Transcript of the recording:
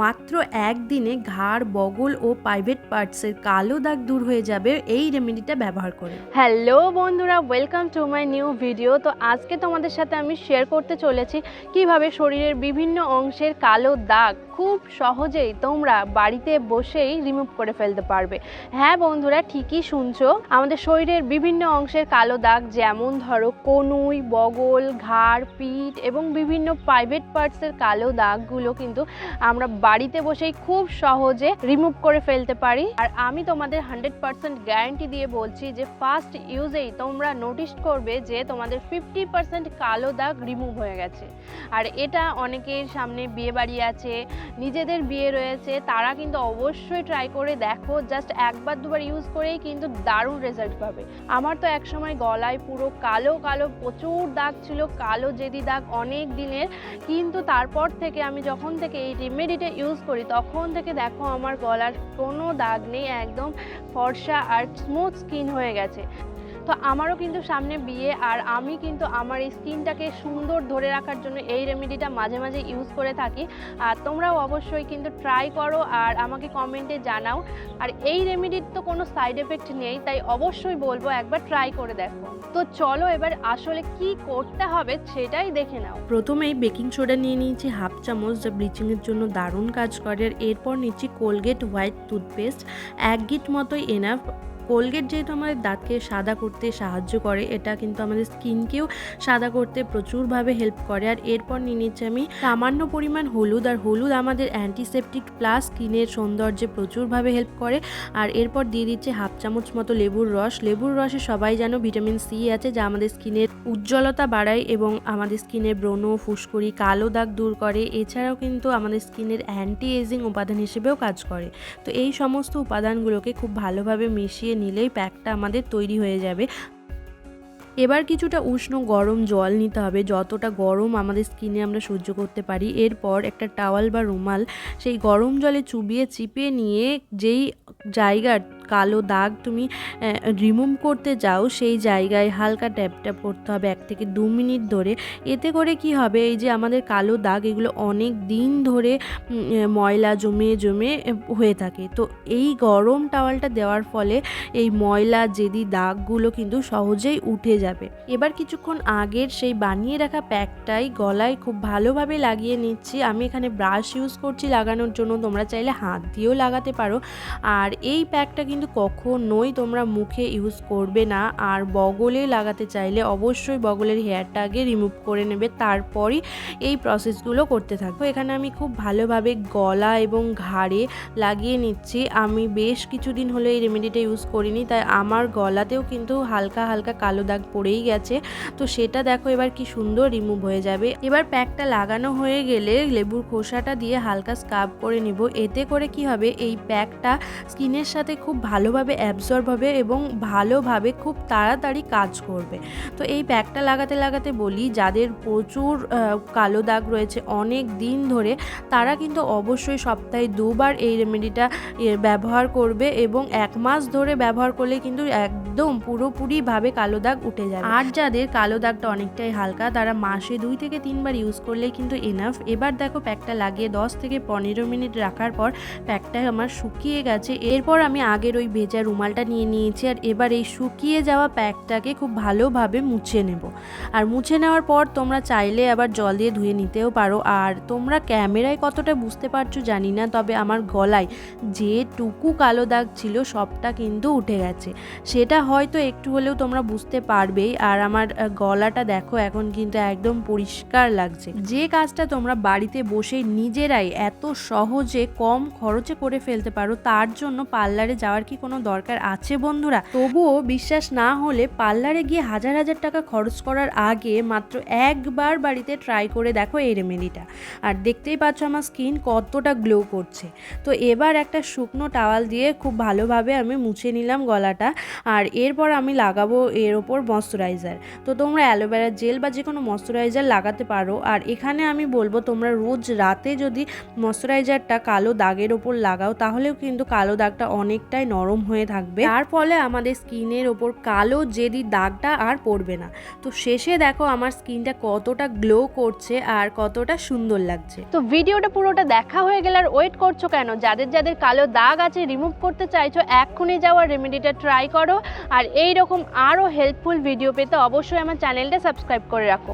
মাত্র একদিনে ঘাড়, বগল ও প্রাইভেট পার্টসের কালো দাগ দূর হয়ে যাবে এই রেমেডিটা ব্যবহার করে। হ্যালো বন্ধুরা welcome to my new video তো আজকে তোমাদের সাথে আমি শেয়ার করতে চলেছি কীভাবে শরীরের বিভিন্ন অংশের কালো দাগ খুব সহজেই তোমরা বাড়িতে বসেই রিমুভ করে ফেলতে পারবে। হ্যাঁ বন্ধুরা, ঠিকই শুনছো। আমাদের শরীরের বিভিন্ন অংশের কালো দাগ যেমন ধরো কনুই, বগল, ঘাড়, পিঠ এবং বিভিন্ন প্রাইভেট পার্টসের কালো দাগগুলো কিন্তু আমরা বাড়িতে বসেই খুব সহজে রিমুভ করে ফেলতে পারি। আর আমি তোমাদের হান্ড্রেড পার্সেন্ট গ্যারান্টি দিয়ে বলছি যে ফার্স্ট ইউজেই তোমরা নোটিস করবে যে তোমাদের ফিফটি পার্সেন্ট কালো দাগ রিমুভ হয়ে গেছে। আর এটা অনেকের সামনে বিয়ে বাড়ি আছে, নিজেদের বিয়ে রয়েছে, তারা কিন্তু অবশ্যই ট্রাই করে দেখো জাস্ট একবার দুবার ইউজ করেই কিন্তু দারুণ রেজাল্ট পাবে। আমার তো একসময় গলায় পুরো কালো কালো, প্রচুর দাগ ছিল, কালো জেদি দাগ অনেক দিনের। কিন্তু তারপর থেকে আমি যখন থেকে এই রেমেডিটা ইউজ করি, তখন থেকে দেখো আমার গলার কোনো দাগ নেই, একদম ফর্সা আর স্মুথ স্কিন হয়ে গেছে। তো আমারও কিন্তু সামনে বিয়ে আর আমি কিন্তু আমার এই স্কিনটাকে সুন্দর ধরে রাখার জন্য এই রেমেডিটা মাঝে মাঝে ইউজ করে থাকি। আর তোমরাও অবশ্যই কিন্তু ট্রাই করো আর আমাকে কমেন্টে জানাও। আর এই রেমেডির তো কোনো সাইড এফেক্ট নেই, তাই অবশ্যই বলব একবার ট্রাই করে দেখো। তো চলো এবার আসলে কি করতে হবে সেটাই দেখে নাও। প্রথমেই বেকিং সোডা নিয়ে নিয়েছি হাফ চামচ, যা ব্লিচিংয়ের জন্য দারুণ কাজ করে। আর এরপর নিচ্ছি কোলগেট হোয়াইট টুথপেস্ট এক গিট মতোই এনাফ কোলগেট যেহেতু আমাদের দাঁতকে সাদা করতে সাহায্য করে, এটা কিন্তু আমাদের স্কিনকেও সাদা করতে প্রচুরভাবে হেল্প করে। আর এরপর নিয়ে নিচ্ছি আমি সামান্য পরিমাণ হলুদ, আর হলুদ আমাদের অ্যান্টিসেপটিক প্লাস স্কিনের সৌন্দর্যে প্রচুরভাবে হেল্প করে। আর এরপর দিয়ে দিচ্ছে হাফ চামচ মতো লেবুর রস। লেবুর রসে সবাই জানো ভিটামিন সি আছে, যা আমাদের স্কিনের উজ্জ্বলতা বাড়ায় এবং আমাদের স্কিনের ব্রণ, ফুসকুড়ি, কালো দাগ দূর করে। এছাড়াও কিন্তু আমাদের স্কিনের অ্যান্টি এজিং উপাদান হিসেবেও কাজ করে। তো এই সমস্ত উপাদানগুলোকে খুব ভালোভাবে মিশিয়ে নিলেই প্যাকটা আমাদের তৈরি হয়ে যাবে। এবার কিছুটা উষ্ণ গরম জল নিতে হবে, যতটা গরম আমাদের স্কিনে আমরা সহ্য করতে পারি। এরপর একটা টাওয়াল বা রুমাল, সেই গরম জলে চুবিয়ে চিপে নিয়ে যেই জায়গার কালো দাগ তুমি রিমুভ করতে যাও, সেই জায়গায় হালকা ট্যাপ ট্যাপ করতে হবে এক থেকে দু মিনিট ধরে। এতে করে কি হবে, এই যে আমাদের কালো দাগ, এগুলো অনেক দিন ধরে ময়লা জমে জমে হয়ে থাকে। তো এই গরম টাওয়ালটা দেওয়ার ফলে এই ময়লা জেদি দাগগুলো কিন্তু সহজেই উঠে যাবে। এবার কিছুক্ষণ আগের সেই বানিয়ে রাখা প্যাকটাই গলায় খুব ভালোভাবে লাগিয়ে নিচ্ছি। আমি এখানে ব্রাশ ইউজ করছি লাগানোর জন্য, তোমরা চাইলে হাত দিয়েও লাগাতে পারো। আর এই প্যাকটা কিন্তু কখনোই তোমরা মুখে ইউজ করবে না। আর বগলে লাগাতে চাইলে অবশ্যই বগলের হেয়ারটা আগে রিমুভ করে নেবে, তারপরই এই প্রসেসগুলো করতে থাকব। এখানে আমি খুব ভালোভাবে গলা এবং ঘাড়ে লাগিয়ে নিচ্ছি। আমি বেশ কিছুদিন হলো এই রেমেডিটা ইউজ করিনি, তাই আমার গলাতেও কিন্তু হালকা হালকা কালো দাগ পড়েই গেছে। তো সেটা দেখো এবার কি সুন্দর রিমুভ হয়ে যাবে। এবার প্যাকটা লাগানো হয়ে গেলে লেবুর খোসাটা দিয়ে হালকা স্কাব করে নিব। এতে করে কি হবে? এই প্যাকটা স্কিনের সাথে খুব ভালোভাবে অ্যাবজর্ব হবে এবং ভালোভাবে খুব তাড়াতাড়ি কাজ করবে। তো এই প্যাকটা লাগাতে লাগাতে বলি, যাদের প্রচুর কালো দাগ রয়েছে অনেক দিন ধরে, তারা কিন্তু অবশ্যই সপ্তাহে দুবার এই রেমেডিটা ব্যবহার করবে এবং এক মাস ধরে ব্যবহার করলে কিন্তু একদম পুরোপুরিভাবে কালো দাগ উঠে যাবে। আর যাদের কালো দাগটা অনেকটাই হালকা, তারা মাসে দুই থেকে তিনবার ইউজ করলেই কিন্তু এনাফ এবার দেখো প্যাকটা লাগিয়ে দশ থেকে পনেরো মিনিট রাখার পর প্যাকটা আমার শুকিয়ে গেছে। এরপর আমি আগের ওই ভেজা রুমালটা নিয়ে নিয়েছি আর এবার এই শুকিয়ে যাওয়া প্যাকটাকে খুব ভালোভাবে মুছে নেব। আর মুছে নেওয়ার পর তোমরা চাইলে আবার জল দিয়ে ধুয়ে নিতেও পারো। আর তোমরা ক্যামেরায় কতটা বুঝতে পারছ জানি না, তবে আমার গলায় যেটুকু কালো দাগ ছিল সবটা কিন্তু উঠে গেছে। সেটা হয়তো একটু হলেও তোমরা বুঝতে পারবেই। আর আমার গলাটা দেখো এখন কিন্তু একদম পরিষ্কার লাগছে। যে কাজটা তোমরা বাড়িতে বসে নিজেরাই এত সহজে কম খরচে করে ফেলতে পারো, তার জন্য পার্লারে যাওয়ার কি কোনো দরকার আছে বন্ধুরা? তবুও বিশ্বাস না হলে পার্লারে গিয়ে হাজার হাজার টাকা খরচ করার আগে মাত্র একবার বাড়িতে ট্রাই করে দেখো এই রেমেডিটা আর দেখতেই পাচ্ছ আমার স্কিন কতটা গ্লো করছে। তো এবার একটা শুকনো টাওয়াল দিয়ে খুব ভালোভাবে আমি মুছে নিলাম গলাটা। আর এরপর আমি লাগাবো এর ওপর ময়শ্চারাইজার তো তোমরা অ্যালোভেরা জেল বা যে কোনো ময়শ্চারাইজার লাগাতে পারো। আর এখানে আমি বলব তোমরা রোজ রাতে যদি ময়শ্চারাইজারটা কালো দাগের ওপর লাগাও, তাহলেও কিন্তু কালো দাগটা অনেকটাই নরম হয়ে থাকবে। তার ফলে আমাদের স্কিনের ওপর কালো জেদি দাগটা আর পড়বে না। তো শেষে দেখো আমার স্কিনটা কতটা গ্লো করছে আর কতটা সুন্দর লাগছে। তো ভিডিওটা পুরোটা দেখা হয়ে গেলে আর ওয়েট করছ কেন? যাদের যাদের কালো দাগ আছে রিমুভ করতে চাইছো, এক্ষুনি যাওয়ার রেমেডিটা ট্রাই করো। আর এই রকম আরও হেল্পফুল ভিডিও পেতে অবশ্যই আমার চ্যানেলটা সাবস্ক্রাইব করে রাখো।